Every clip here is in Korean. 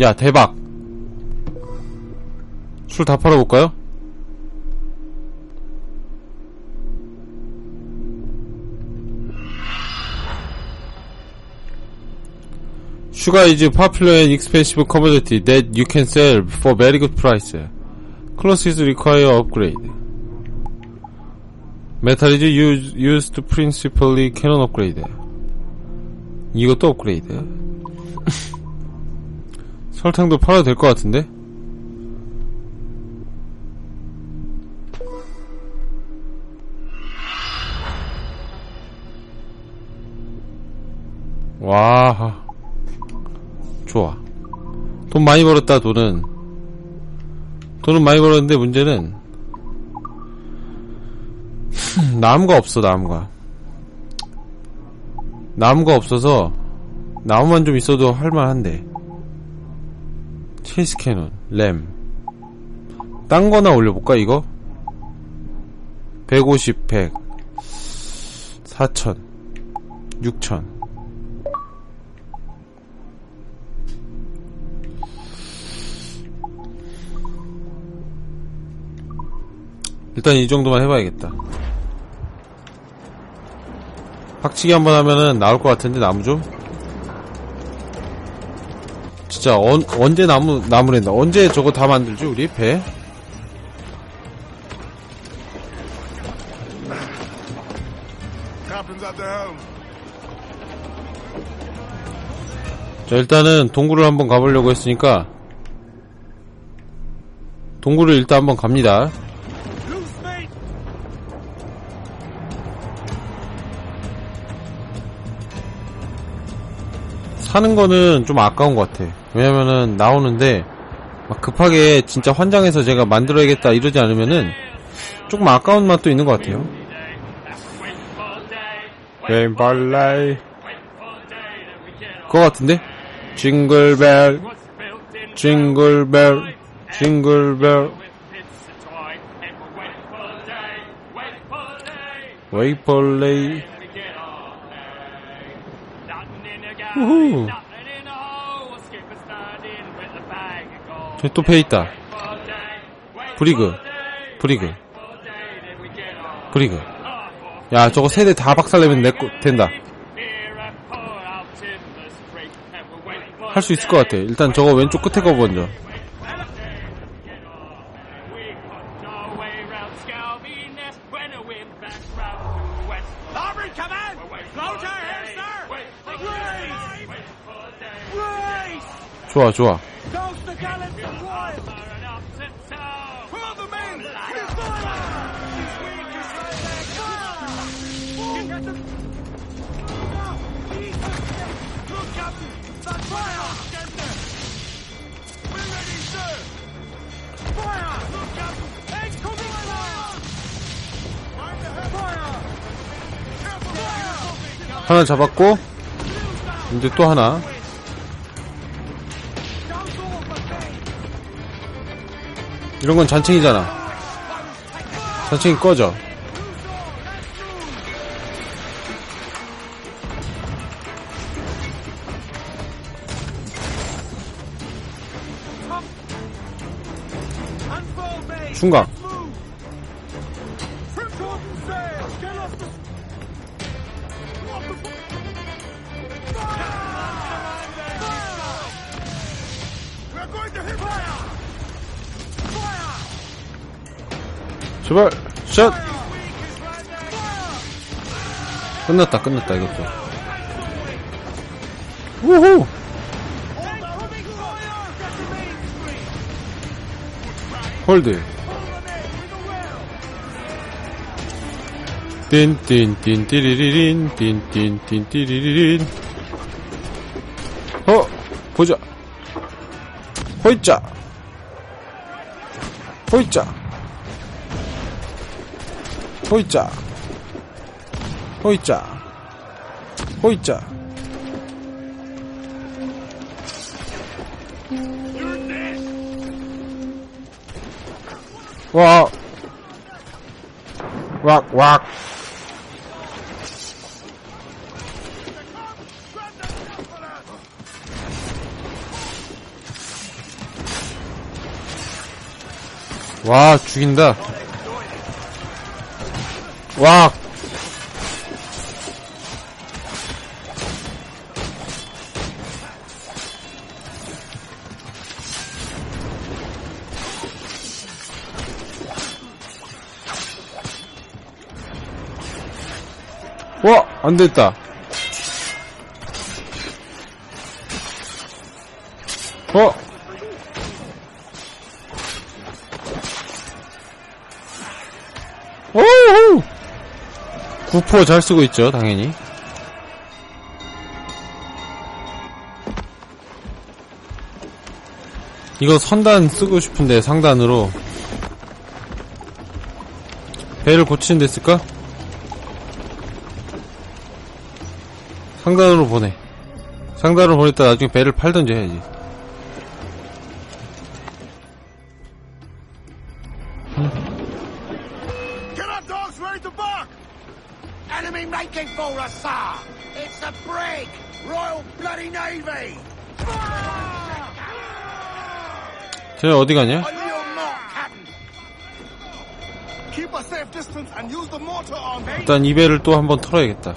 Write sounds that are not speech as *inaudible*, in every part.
야 대박 술 다 팔아볼까요? Sugar is popular and expensive commodity that you can sell for very good price. Clothes require upgrade. Is used, used principally canon upgrade. 이것도 업그레이드. 설탕도 팔아도 될 것 같은데? 와, 좋아. 돈 많이 벌었다, 돈은. 돈은 많이 벌었는데 문제는, *laughs* 나무가 없어, 나무가. 나무가 없어서, 나무만 좀 있어도 할만한데. 체이스 캐논, 램. 딴 거나 올려볼까, 이거? 150, 100. 4천. 6천. 일단 이 정도만 해봐야겠다. 박치기 한번 하면은 나올 것 같은데 나무 좀? 진짜 언, 언제 나무 나무랜다 언제 저거 다 만들지 우리 배? 자 일단은 동굴을 한번 가보려고 했으니까 동굴을 일단 한번 갑니다. 사는 거는 좀 아까운 것 같아. 왜냐면은 나오는데 막 급하게 진짜 환장해서 제가 만들어야겠다 이러지 않으면은 조금 아까운 맛도 있는 것 같아요. 뱀벌레 그거 같은데? 징글벨. 징글벨. 징글벨. 웨이폴레이. 우후 저기 또배 있다. 브리그. 브리그. 브리그. 야 저거 세대 다 박살내면 내 거 된다. 할 수 있을 것 같아. 일단 저거 왼쪽 끝에 거 먼저! 좋아 좋아 하나 잡았고 이제 또 하나. 이런 건 잔챙이잖아. 잔챙이 꺼져! 중각 끝났다 끝났다 이것도 우후! 홀드! 띵띵띵 띠리리린 띵띵띵 띠리리린 어 보자 호이자 호이자 호이자 호이자 호이자 와. 왁왁. 와 죽인다. 와 안 됐다. 어? 오우! 구포 잘 쓰고 있죠, 당연히. 이거 선단 쓰고 싶은데, 상단으로. 배를 고치는 데 쓸까? 상단으로 보내. 상단으로 보냈다 나중에 배를 팔던지 해야지. 쟤 어디 가냐? 일단 이 배를 또 한번 털어야겠다.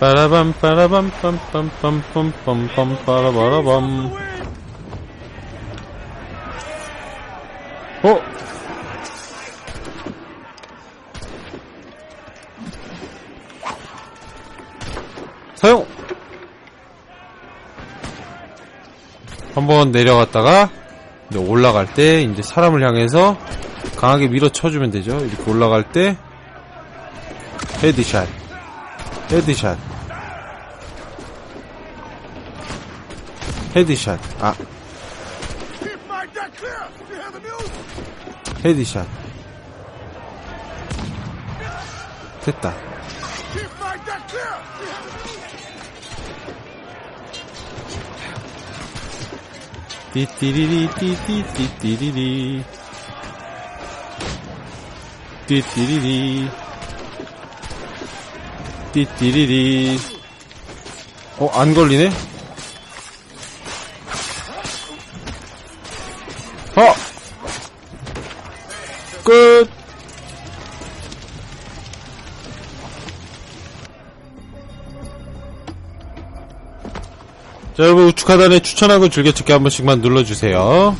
빠라밤 빠라밤 빰빰빰빰빰빰 빠라바라밤 어? 사용! 한번 내려갔다가 이제 올라갈 때 이제 사람을 향해서 강하게 밀어쳐주면 되죠. 이렇게 올라갈 때 헤드샷, 헤드샷, 헤드샷, 아? 헤드샷. 됐다. 띠띠리리 띠띠띠띠리리 띠띠리리 띠띠리리 어, 안 걸리네? 끝! 자, 여러분 우측 하단에 추천하고 즐겨찾기 한 번씩만 눌러주세요.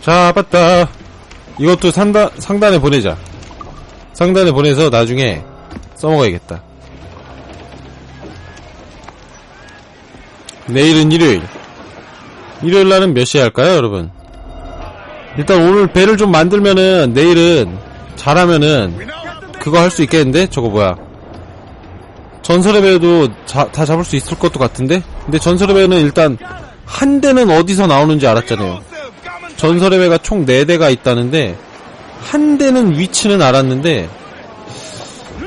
자, 맞다. 이것도 상단, 상단에 보내자. 상단에 보내서 나중에 써먹어야겠다. 내일은 일요일. 일요일 날은 몇 시에 할까요, 여러분? 일단 오늘 배를 좀 만들면은 내일은 잘하면은 그거 할 수 있겠는데? 저거 뭐야? 전설의 배도 자- 다 잡을 수 있을 것도 같은데? 근데 전설의 배는 일단 한 대는 어디서 나오는지 알았잖아요. 전설의 배가 총 4대가 있다는데 한 대는 위치는 알았는데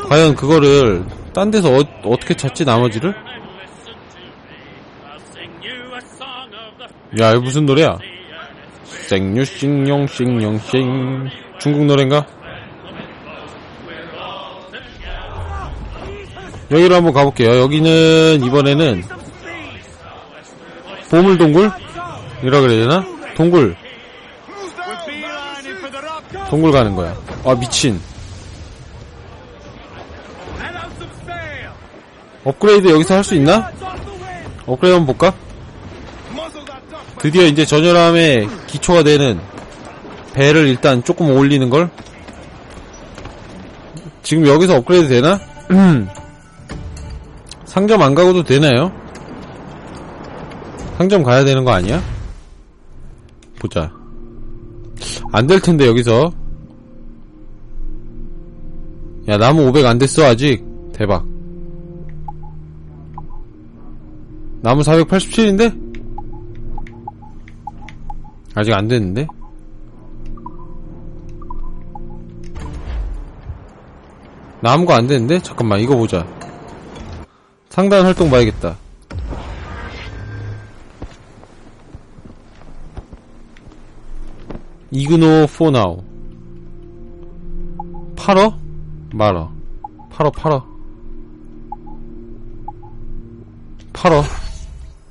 과연 그거를 딴 데서 어, 어떻게 찾지 나머지를? 야 이거 무슨 노래야? 생유 싱용 싱용 싱 중국 노래인가? 여기로 한번 가볼게요. 여기는 이번에는 보물동굴? 이라 그래야 되나? 동굴. 동굴 가는 거야. 아 미친. 업그레이드 여기서 할 수 있나? 업그레이드 한번 볼까? 드디어 이제 전열함의 기초가 되는 배를 일단 조금 올리는 걸. 지금 여기서 업그레이드 되나? *clears throat* 상점 안 가고도 되나요? 상점 가야 되는 거 아니야? 보자. 안 될 텐데 여기서. 야 나무 500 안 됐어 아직. 대박. 나무 487인데? 아직 안 됐는데? 나무가 안 되는데? 잠깐만, 이거 보자. 상단 활동 봐야겠다. 이그노 포나우. 팔어? 말어. 팔어, 팔어. 팔어.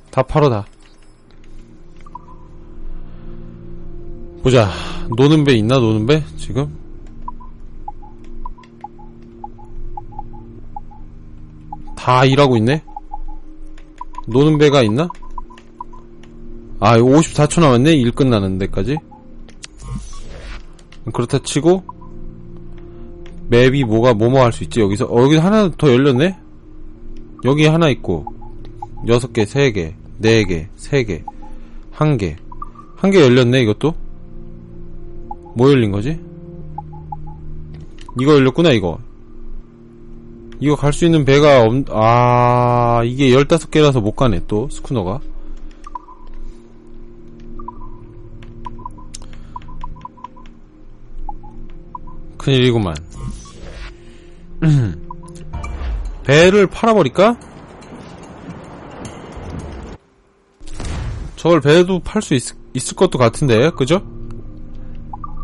다 팔어, 다. 보자. 노는 배 있나, 노는 배? 지금? 다 일하고 있네? 노는 배가 있나? 아, 이거 54초 남았네? 일 끝나는 데까지? 그렇다 치고, 맵이 뭐가 뭐뭐 할 수 있지, 여기서? 어, 여기 하나 더 열렸네? 여기 하나 있고, 여섯 개, 세 개, 네 개, 세 개, 한 개. 한 개 열렸네, 이것도? 뭐 열린 거지? 이거 열렸구나, 이거. 이거 갈 수 있는 배가 없, 아, 이게 15개라서 못 가네, 또, 스쿠너가. 큰일이구만. *clears throat* 배를 팔아버릴까? 저걸 배도 팔 수 있을 것도 같은데, 그죠?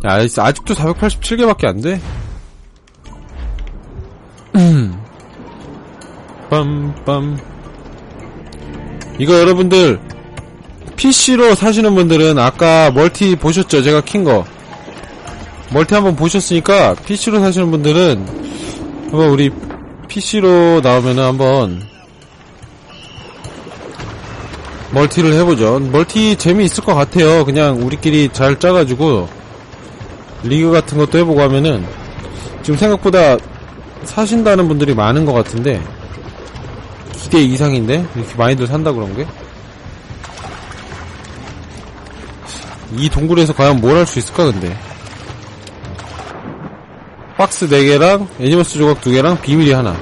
야, 아직도 487개밖에 안 돼. 빰빰. 이거 여러분들 PC로 사시는 분들은 아까 멀티 보셨죠? 제가 킨 거. 멀티 한번 보셨으니까 PC로 사시는 분들은 한번 우리 PC로 나오면은 한번 멀티를 해보죠. 멀티 재미있을 것 같아요. 그냥 우리끼리 잘 짜가지고 리그 같은 것도 해보고 하면은 지금 생각보다 사신다는 분들이 많은 것 같은데 기대 이상인데 이렇게 많이들 산다 그런 게? 이 동굴에서 과연 뭘 할 수 있을까 근데 박스 4개랑 애니머스 조각 2개랑 비밀이 하나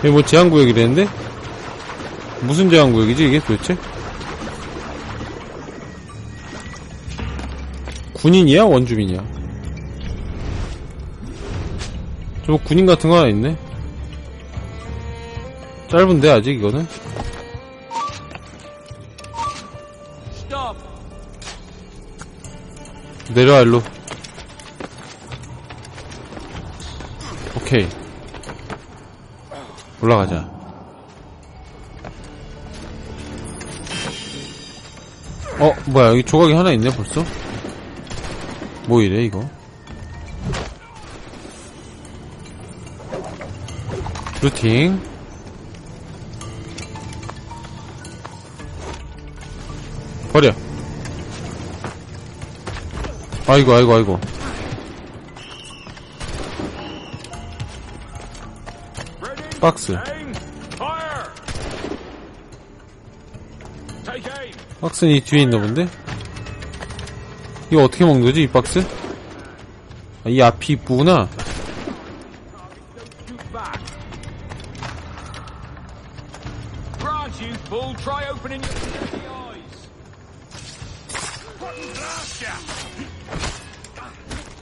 이게 뭐 제한구역이랬는데? 무슨 제한구역이지 이게 도대체? 군인이야? 원주민이야? 저 군인 같은 거 하나 있네? 짧은데 아직 이거는? 내려와 일로 오케이 올라가자 어 뭐야 여기 조각이 하나 있네 벌써 뭐 이래 이거 루팅 버려 아이고 아이고 아이고. 박스. 박스는 이 뒤에 있나 본데? 이거 어떻게 먹는 거지 이 박스? 아, 이 앞이 ya.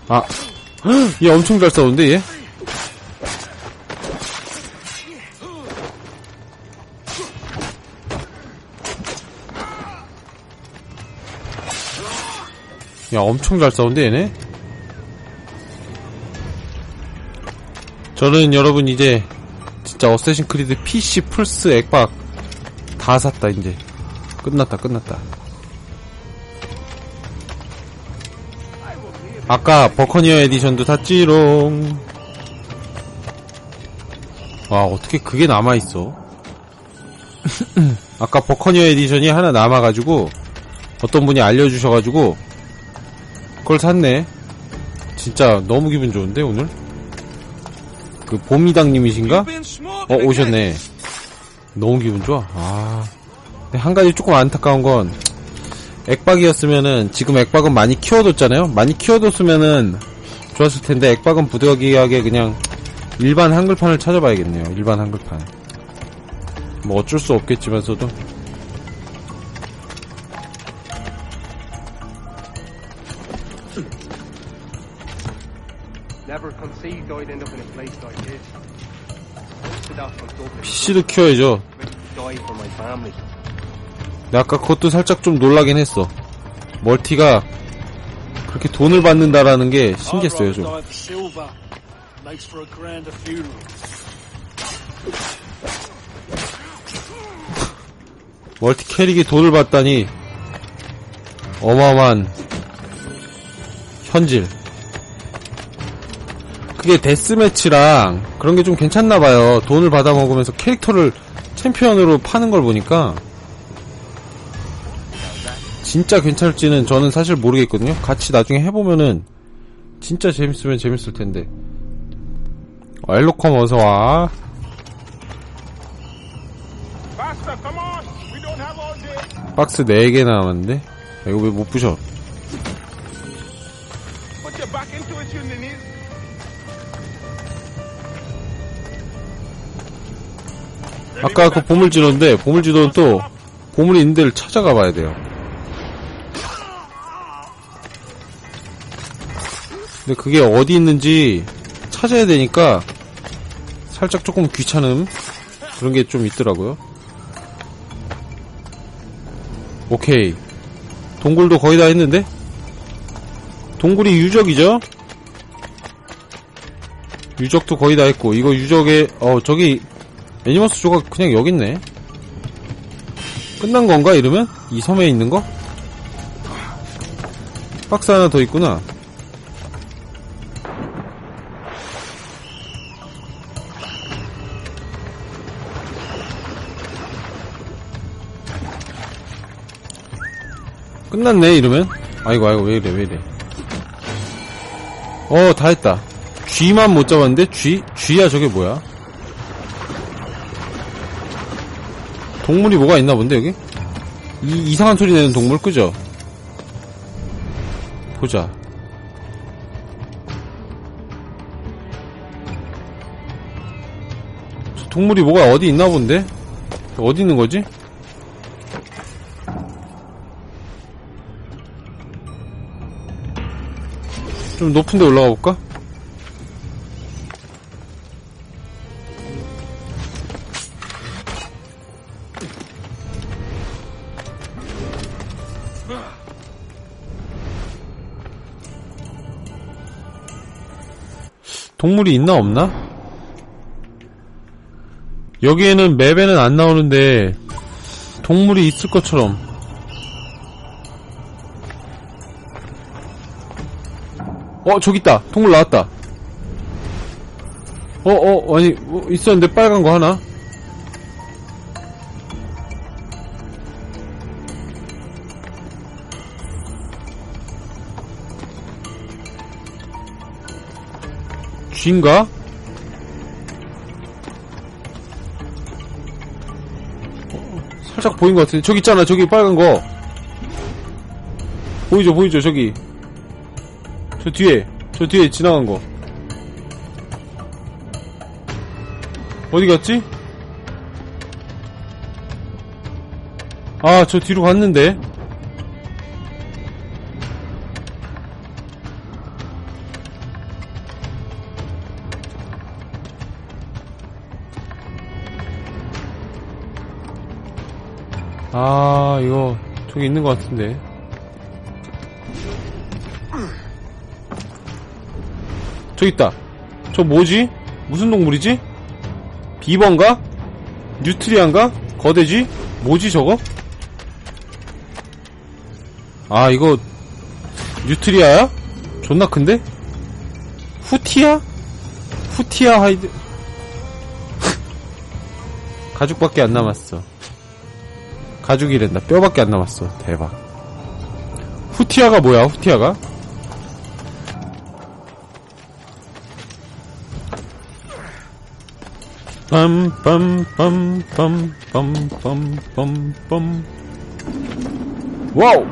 아, 헉, 얘 엄청 잘 싸우는데 얘? 야 엄청 잘 싸우는데 얘네? 저는 여러분 이제 진짜 어쌔신 크리드 PC 플스 액박 다 샀다 이제. 끝났다 끝났다. 아까 버커니어 에디션도 샀지롱. 와 어떻게 그게 남아있어? *laughs* 아까 버커니어 에디션이 하나 남아가지고 어떤 분이 알려주셔가지고 그걸 샀네. 진짜 너무 기분 좋은데 오늘? 그 봄이당님이신가? 어 오셨네. 너무 기분 좋아. 아. 한 가지 조금 안타까운 건 액박이었으면은 지금 액박은 많이 키워뒀잖아요? 많이 키워뒀으면은 좋았을 텐데 액박은 부득이하게 그냥 일반 한글판을 찾아봐야겠네요. 일반 한글판. 뭐 어쩔 수 없겠지만서도 PC도 키워야죠. 근데 아까 그것도 살짝 좀 놀라긴 했어 멀티가 그렇게 돈을 받는다라는 게 신기했어요 좀. 멀티 캐릭이 돈을 받다니 어마어마한 현질 그게 데스매치랑 그런 게 좀 괜찮나 봐요. 돈을 받아 먹으면서 캐릭터를 챔피언으로 파는 걸 보니까. 진짜 괜찮을지는 저는 사실 모르겠거든요. 같이 나중에 해보면은 진짜 재밌으면 재밌을 텐데. 어, 엘로컴 all day. 박스 4개 남았는데? 야, 이거 왜 못 부셔 아까 그 보물지도인데 보물지도는 또 보물이 있는 데를 찾아가 봐야 돼요. 근데 그게 어디 있는지 찾아야 되니까 살짝 조금 귀찮음 그런 게 좀 있더라고요. 오케이. 동굴도 거의 다 했는데? 동굴이 유적이죠? 유적도 거의 다 했고 이거 유적에 어 저기 애니머스 조각 그냥 여기 있네. 끝난 건가 이러면? 이 섬에 있는 거? 박스 하나 더 있구나. 끝났네 이러면? 아이고 아이고 왜 이래 왜 이래. 어 다 했다. 쥐만 못 잡았는데 쥐? 쥐야 저게 뭐야? 동물이 뭐가 있나 본데 여기? 이, 이상한 소리 내는 동물 그죠? 보자 저 동물이 뭐가 어디 있나 본데? 어디 있는 거지? 좀 높은 데 올라가 볼까? 동물이 있나 없나? 여기에는 맵에는 안 나오는데 동물이 있을 것처럼. 어 저기 있다. 동물 나왔다. 어어 아니 뭐 있었는데 빨간 거 하나 쥐인가? 어, 살짝 보인 것 같은데. 저기 있잖아. 저기 빨간 거. 보이죠? 보이죠? 저기. 저 뒤에. 저 뒤에 지나간 거. 어디 갔지? 아 저 뒤로 갔는데 이거 저기 있는 것 같은데 저기 있다 저 뭐지? 무슨 동물이지? 비번가? 뉴트리안가? 거대지? 뭐지 저거? 아 이거 뉴트리아야? 존나 큰데? 후티야? 후티아 하이드 *laughs* 가죽밖에 안 남았어 가죽이랜다. 뼈밖에 안 남았어. 대박. 후티아가 뭐야, 후티아가? 빰빰빰빰빰빰빰빰 와우!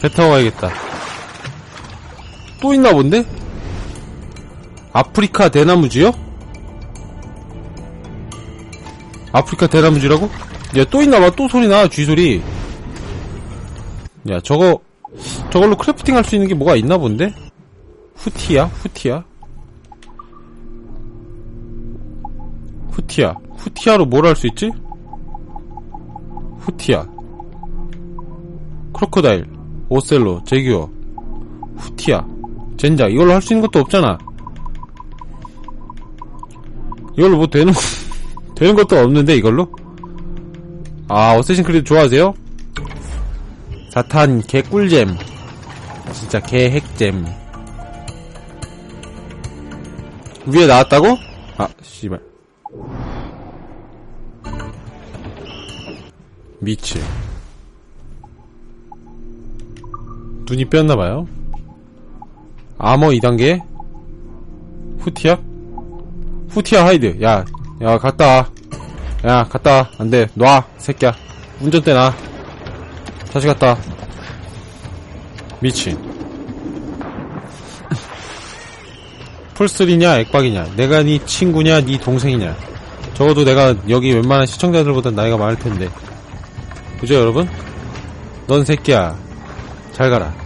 배 타고 가야겠다. 또 있나 본데? 아프리카 대나무지요? 아프리카 대나무지라고? 야, 또 있나봐. 또 소리나, 쥐소리. 야, 저거, 저걸로 크래프팅 할 수 있는 게 뭐가 있나 본데? 후티야? 후티야? 후티야. 후티아로 뭘 할 수 있지? 후티아. 크로커다일. 오셀로. 제규어. 후티아. 젠자. 이걸로 할 수 있는 것도 없잖아. 이걸로 뭐 되는, 되는 것도 없는데, 이걸로? 아, 어쌔신 크리드 좋아하세요? 사탄 개꿀잼. 진짜 개핵잼. 위에 나왔다고? 아, 씨발. 미치. 눈이 뺐나봐요. 아머 2단계. 후티야? 후티야 하이드. 야, 야, 갔다 와. 야, 갔다 와. 안 돼. 놔, 새끼야. 운전대 놔. 다시 갔다 와. 미친. 풀스리냐, 액박이냐. 내가 네 친구냐, 네 동생이냐. 적어도 내가 여기 웬만한 시청자들보다 나이가 많을 텐데. 그죠, 여러분? 넌 새끼야. 잘 가라.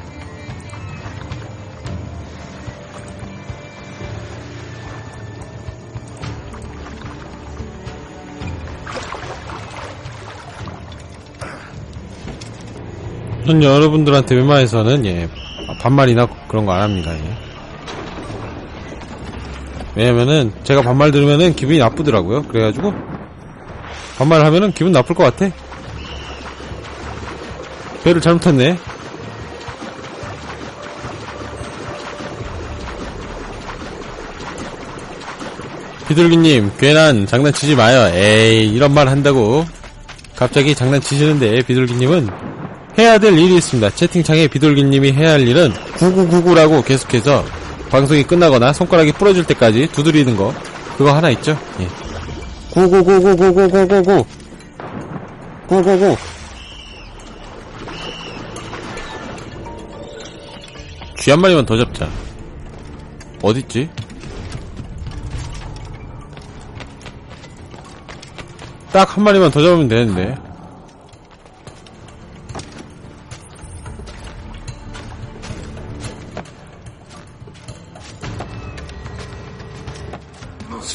전 여러분들한테 웬만해서는 예 반말이나 그런 거 안 합니다. 예. 왜냐면은 제가 반말 들으면은 기분이 나쁘더라고요. 그래가지고 반말 하면은 기분 나쁠 것 같아. 배를 잘못 탔네. 비둘기님, 괜한 장난치지 마요. 에이, 이런 말 한다고. 갑자기 장난치시는데, 비둘기님은 해야 될 일이 있습니다. 채팅창에 비둘기님이 해야 할 일은 9999라고 계속해서 방송이 끝나거나 손가락이 부러질 때까지 두드리는 거. 그거 하나 있죠? 예. 9999999999 999쥐한 마리만 더 잡자. 어딨지? 딱 한 마리만 더 잡으면 되는데.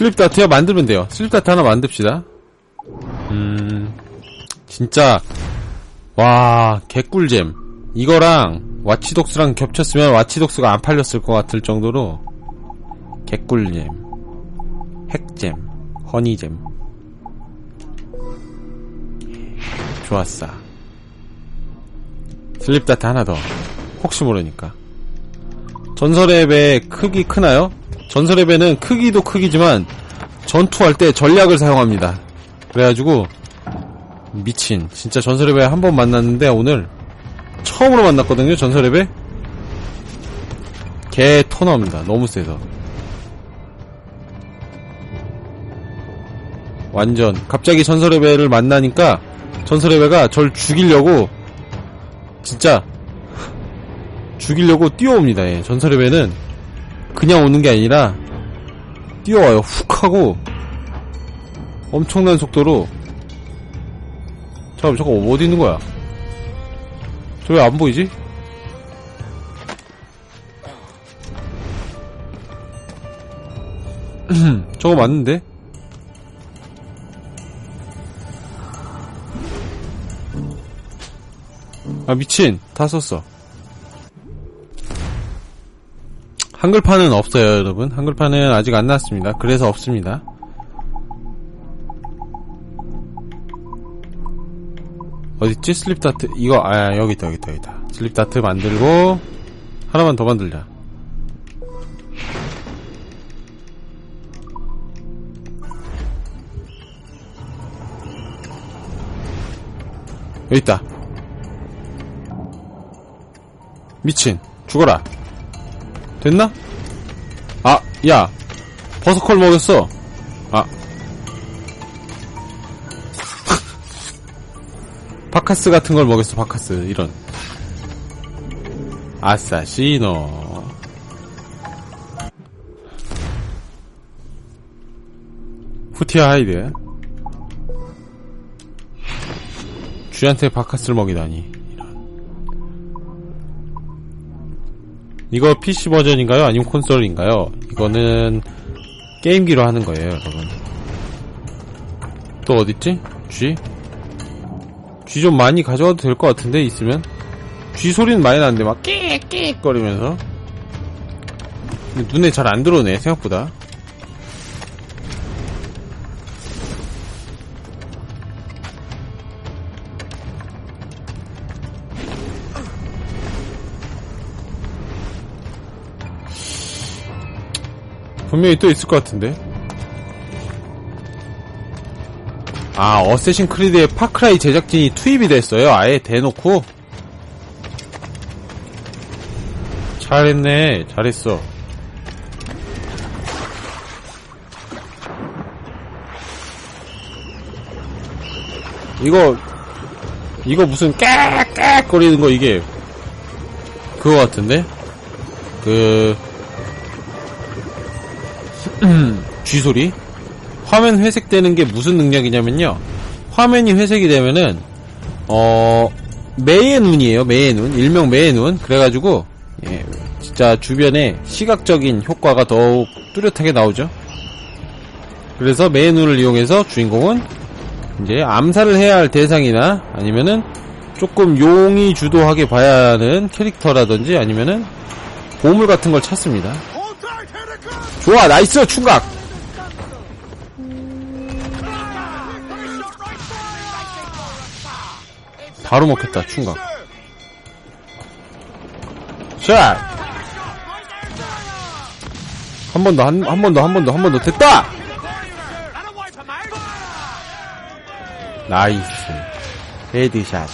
슬립 다트야 만들면 돼요. 슬립 다트 하나 만듭시다. 음, 진짜, 와, 개꿀잼. 이거랑 와치독스랑 겹쳤으면 와치독스가 안 팔렸을 것 같을 정도로 개꿀잼. 핵잼. 허니잼. 좋았어. 슬립 다트 하나 더. 혹시 모르니까. 전설의 배 크기 크나요? 전설의 배는 크기도 크기지만 전투할 때 전략을 사용합니다. 그래가지고 미친 진짜 전설의 배 한 번 만났는데 오늘 처음으로 만났거든요. 전설의 배. 개 토너입니다. 너무 세서. 완전 갑자기 전설의 배를 만나니까 전설의 배가 절 죽이려고 진짜 죽이려고 뛰어옵니다. 예. 전설의 배는 그냥 오는 게 아니라 뛰어와요. 훅 하고 엄청난 속도로 잠깐 잠깐 어디 있는 거야? 저 왜 안 보이지? *clears throat* 저거 맞는데? 아 미친 다 썼어 한글판은 없어요 여러분. 한글판은 아직 안 나왔습니다. 그래서 없습니다. 어딨지? 슬립 다트. 이거 아 여기 있다 여기 있다 여기 있다. 슬립 다트 만들고 하나만 더 만들자. 여기 있다. 미친. 죽어라 됐나? 아, 야. 버섯콜 먹였어. 아. *laughs* 바카스 같은 걸 먹였어, 바카스. 이런. 아사시노. 후티아 하이드. 쥐한테 바카스를 먹이다니. 이거 PC 버전인가요? 아니면 콘솔인가요? 이거는 게임기로 하는 거예요, 여러분. 또 어딨지? G? G 좀 많이 가져와도 될 것 같은데, 있으면? G 소리는 많이 나는데, 막, 끼익 끼익 거리면서. 근데 눈에 잘 안 들어오네, 생각보다. 분명히 또 있을 것 같은데. 아, 어쌔신 크리드의 파크라이 제작진이 투입이 됐어요. 아예 대놓고. 잘했네. 잘했어. 이거, 이거 무슨 깨깨 거리는 거 이게 그거 같은데? 그, *clears throat* 쥐 소리? 화면 회색되는 게 무슨 능력이냐면요. 화면이 회색이 되면은, 어, 매의 눈이에요, 매의 눈. 일명 매의 눈. 그래가지고, 예, 진짜 주변에 시각적인 효과가 더욱 뚜렷하게 나오죠. 그래서 매의 눈을 이용해서 주인공은 이제 암살을 해야 할 대상이나 아니면은 조금 용이 주도하게 봐야 하는 캐릭터라든지 아니면은 보물 같은 걸 찾습니다. 좋아, 나이스 충각. 바로 먹혔다 충각. 샷. 한 번 더, 한, 한 번 더, 한 번 더, 한 번 더 됐다. 나이스. 헤드샷.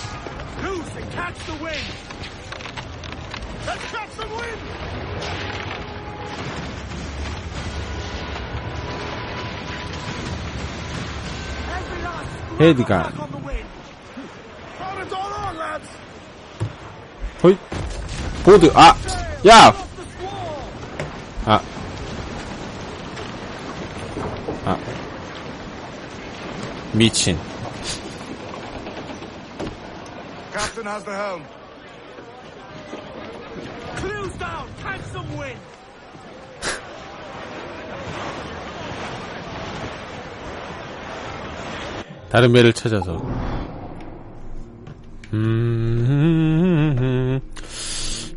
헤드간. 호잇. 보드. 아, 야. 아. 아. 미친. Captain has the helm. Clews down! Catch some wind! 다른 배를 찾아서. 음,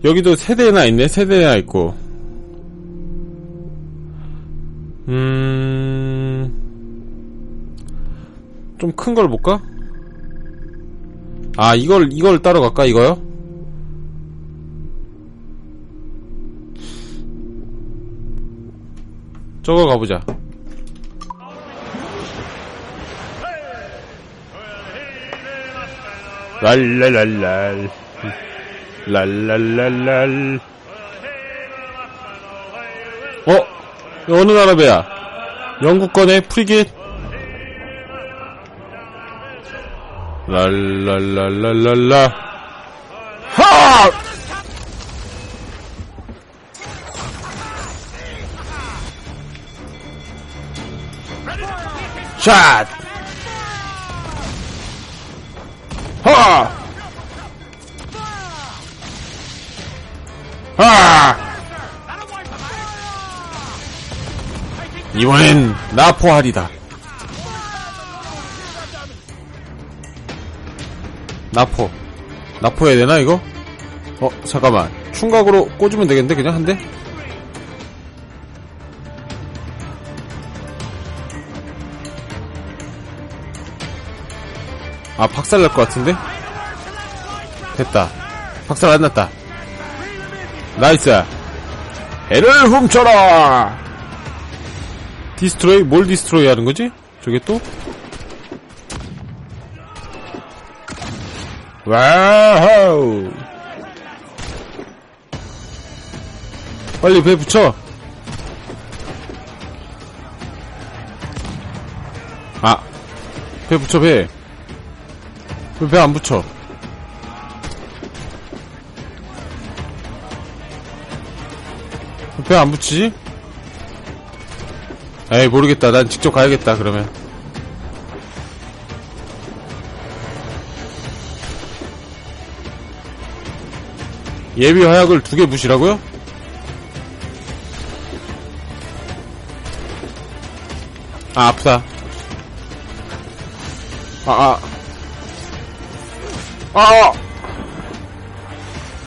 여기도 세 대나 있네, 세 대나 있고. 음, 좀 큰 걸 볼까? 아, 이걸, 이걸 따러 갈까, 이거요? 저거 가보자. 랄랄랄랄 랄랄랄랄 어? 어느 나라 배야? 영국권의 프리깃 랄랄랄랄랄라 하! 샷! 하! 하! 이번엔 나포하리다. 나포. 나포 해야 되나, 이거? 어, 잠깐만. 충각으로 꽂으면 되겠는데, 그냥 한 대? 아, 박살 날 것 같은데? 됐다. 박살 안 났다. 나이스. 애를 훔쳐라! 디스트로이? 뭘 디스트로이 하는 거지? 저게 또? 와우! 빨리 배 붙여! 아! 배 붙여, 배! 왜배안 붙여? 배안 붙이지? 에이 모르겠다 난 직접 가야겠다 그러면 예비 화약을 두개 부시라고요? 아 아프다 아아 아, 아.